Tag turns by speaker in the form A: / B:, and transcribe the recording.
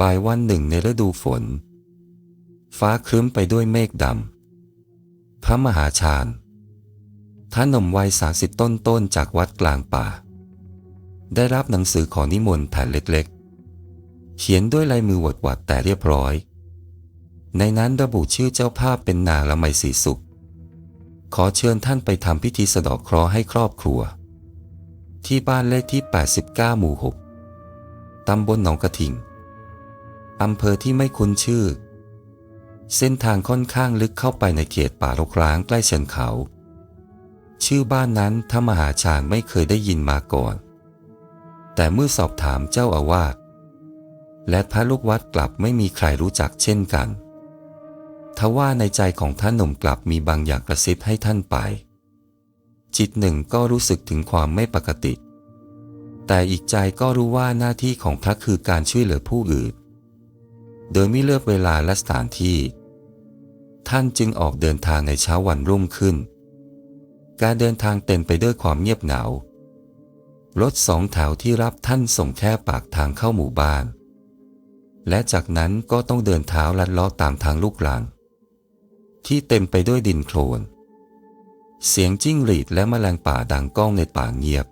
A: บ่ายวันหนึ่งในฤดูฝน ฟ้าครึ้มไปด้วยเมฆดำ พระมหาชาญท่านหนุ่มวัยสาสิบต้นๆจากวัดกลางป่า ได้รับหนังสือขอนิมนต์แผ่นเล็กๆ เขียนด้วยลายมือหวดหวัดแต่เรียบร้อย ในนั้นระบุชื่อเจ้าภาพเป็นนางละไมศรีสุข ขอเชิญท่านไปทำพิธีสะเดอกเคราะห์ให้ครอบครัว ที่บ้านเลขที่ 89 หมู่ 6ตำบลหนองกระทิง อำเภอที่ไม่คุ้นชื่อ เส้นทางค่อนข้างลึกเข้าไปในเขตป่ารกร้างใกล้เชิงเขา ชื่อบ้านนั้นถ้ามหาชาญไม่เคยได้ยินมาก่อน แต่เมื่อสอบถามเจ้าอาวาสและพระลูกวัดกลับไม่มีใครรู้จักเช่นกันทว่าในใจของท่านหนุ่มกลับมีบางอย่างกระซิบให้ท่านไป จิตหนึ่งก็รู้สึกถึงความไม่ปกติ แต่อีกใจก็รู้ว่าหน้าที่ของพระคือการช่วยเหลือผู้อื่น โดยไม่เลือกเวลาและสถานที่ ท่านจึงออกเดินทางในเช้าวันรุ่งขึ้น การเดินทางเต็มไปด้วยความเงียบเหงารถสองแถวที่รับท่านส่งแค่ปากทางเข้าหมู่บ้าน และจากนั้นก็ต้องเดินเท้าลัดเลาะตามทางลูกหลัง ที่เต็มไปด้วยดินโคลน เสียงจิ้งหรีดและแมลงป่าดังก้องในป่าเงียบ